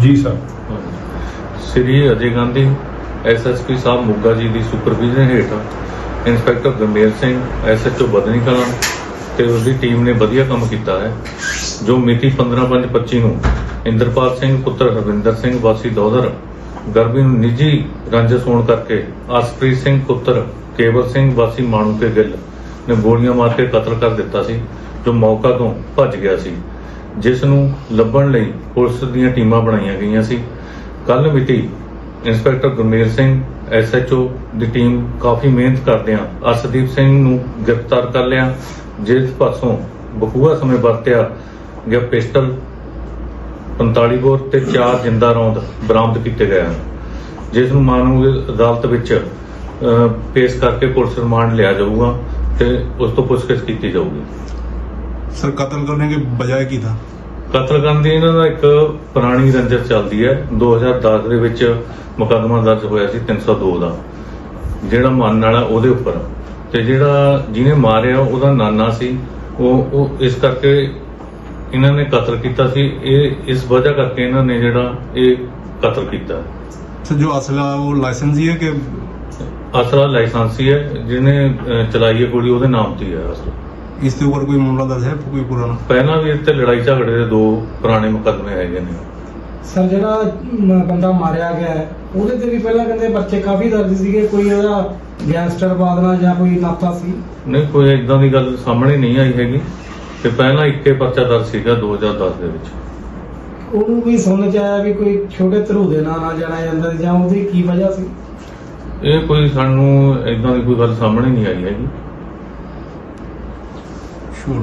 ਜੀ sir. Shri Ajay Gandhi SSP ਸਾਹਿਬ ਮੋਗਾ ਜੀ ਦੀ ਸੁਪਰਵਿਜ਼ਨ ਹੇਠ ਇੰਸਪੈਕਟਰ ਗੰਭੀਰ ਸਿੰਘ ਐਸਐਚਓ ਬਦਨੀ ਕਲਾਂ ਤੇ ਉਸ ਦੀ ਟੀਮ ਨੇ ਵਧੀਆ ਕੰਮ ਕੀਤਾ ਹੈ, ਜੋ ਮਿਤੀ 15/5/25 ਨੂੰ ਇੰਦਰਪਾਲ ਸਿੰਘ, ਪੁੱਤਰ ਹਰਵਿੰਦਰ ਸਿੰਘ, ਵਾਸੀ ਦੋਦਰ ਗਰਭੀ ਨੂੰ ਨਿੱਜੀ ਰੰਜਸ ਹੋਣ ਕਰਕੇ ਅਸਪ੍ਰੀਤ ਸਿੰਘ, ਪੁੱਤਰ ਕੇਵਲ ਸਿੰਘ, ਵਾਸੀ ਮਾਣੂਕੇ ਗਿੱਲ ਨੇ ਗੋਲੀਆਂ ਮਾਰ ਕੇ ਕਤਲ ਕਰ ਦਿੱਤਾ ਸੀ, ਜੋ ਮੌਕਾ ਤੋਂ ਭੱਜ ਗਿਆ ਸੀ। ਜਿਸ ਨੂੰ ਲੱਭਣ ਲਈ ਪੁਲਿਸ ਦੀਆਂ ਟੀਮਾਂ ਬਣਾਈਆਂ ਗਈਆਂ ਸੀ। ਕੱਲ ਮਿਤੀ, ਇੰਸਪੈਕਟਰ ਗੁਰਮੇਲ ਸਿੰਘ ਐਸਐਚਓ ਦੀ ਟੀਮ ਕਾਫੀ ਮਿਹਨਤ ਕਰਦਿਆਂ ਅਰਸ਼ਦੀਪ ਸਿੰਘ ਨੂੰ ਗ੍ਰਿਫਤਾਰ ਕਰ ਲਿਆ। ਜਿਸ ਪਾਸੋਂ ਬਖੂਆ ਸਮੇਂ ਵਰਤਿਆ ਗਿਆ ਪਿਸਟਲ 45 ਬੋਰ ਤੇ ਚਾਰ ਜਿੰਦਾ ਰੌਂਦ ਬਰਾਮਦ ਕੀਤੇ ਗਏ ਹਨ। ਜਿਸ ਨੂੰ ਮਾਨਵ ਅਦਾਲਤ ਵਿੱਚ ਪੇਸ਼ ਕਰਕੇ ਪੁਲਿਸ ਰਿਮਾਂਡ ਲਿਆ ਜਾਊਗਾ ਤੇ ਉਸ ਤੋਂ ਪੁੱਛਗਿੱਛ ਕੀਤੀ ਜਾਊਗੀ। ਸਰ ਕਤਲ ਕਰਨੇ ਦੀ ਵਜ੍ਹਾ ਕੀ ਥਾ? ਕਤਲ ਕਰਨ ਦੀ ਇਹਨਾਂ ਦਾ ਇੱਕ ਪੁਰਾਣੀ ਰੰਜਿਸ਼ ਚੱਲਦੀ ਹੈ। 2010 ਦੇ ਵਿੱਚ ਮੁਕੱਦਮਾ ਦਰਜ ਹੋਇਆ ਸੀ 302 ਦਾ ਜਿਹੜਾ ਮਾਰਨ ਵਾਲਾ ਉਹਦੇ ਉੱਪਰ। ਤੇ ਜਿਹੜਾ ਜਿਹਨੇ ਮਾਰਿਆ ਉਹਦਾ ਨਾਨਾ ਸੀ। ਉਹ ਉਹ ਇਸ ਕਰਕੇ ਇਹਨਾਂ ਨੇ ਕਤਲ ਕੀਤਾ ਸੀ। ਇਹ ਇਸ ਵਜ੍ਹਾ ਕਰਕੇ ਇਹਨਾਂ ਨੇ ਜਿਹੜਾ ਇਹ ਕਤਲ ਕੀਤਾ। ਸਰ ਜੋ ਅਸਲਾ ਉਹ ਲਾਇਸੈਂਸੀ ਹੈ ਕਿ ਅਸਲਾ ਲਾਇਸੈਂਸੀ ਹੈ ਜਿਹਨੇ ਚਲਾਈ ਹੈ ਗੋਲੀ ਉਹਦੇ ਨਾਮ ਤੇ ਹੈ ਅਸਲਾ। ਇਸ ਦੇ ਉੱਪਰ ਕੋਈ ਮਾਮਲਾ ਦਰਜ ਹੈ ਕੋਈ ਪੁਰਾਣਾ ਪਹਿਲਾਂ ਵੀ ਇੱਥੇ ਲੜਾਈ ਝਗੜੇ ਦੇ ਦੋ ਪੁਰਾਣੇ ਮੁਕੱਦਮੇ ਹੈਗੇ ਨੇ। ਸਰ ਜਿਹੜਾ ਮ, ਬੰਦਾ ਮਾਰਿਆ ਗਿਆ ਹੈ ਉਹਦੇ ਤੇ ਵੀ ਪਹਿਲਾਂ ਕਹਿੰਦੇ ਬੱਚੇ ਕਾਫੀ ਦਰਜ ਸੀਗੇ ਕੋਈ ਉਹਦਾ ਗੈਂਗਸਟਰ ਬਾਦਨਾ ਜਾਂ ਕੋਈ ਨਾਤਾ ਸੀ? ਨਹੀਂ ਕੋਈ ਇਦਾਂ ਦੀ ਗੱਲ ਸਾਹਮਣੇ ਨਹੀਂ ਆਈ ਹੈਗੀ। ਤੇ ਪਹਿਲਾਂ ਇੱਕੇ ਪਰਚਾ ਦਰਜ ਸੀਗਾ 2010 ਦੇ ਵਿੱਚ। ਉਹਨੂੰ ਵੀ ਸੁਣਨ ਚ ਆਇਆ ਵੀ ਕੋਈ ਛੋਟੇ ਧਰੂ ਦੇ ਨਾਂ ਨਾਲ ਜਾਣਿਆ ਜਾਂਦਾ ਸੀ ਜਾਂ ਉਹਦੀ ਕੀ ਵਜ੍ਹਾ ਸੀ? ਇਹ ਕੋਈ ਸਾਨੂੰ ਇਦਾਂ ਦੀ ਕੋਈ ਗੱਲ ਸਾਹਮਣੇ ਨਹੀਂ ਆਈ ਹੈਗੀ। ਸ਼ੂਰ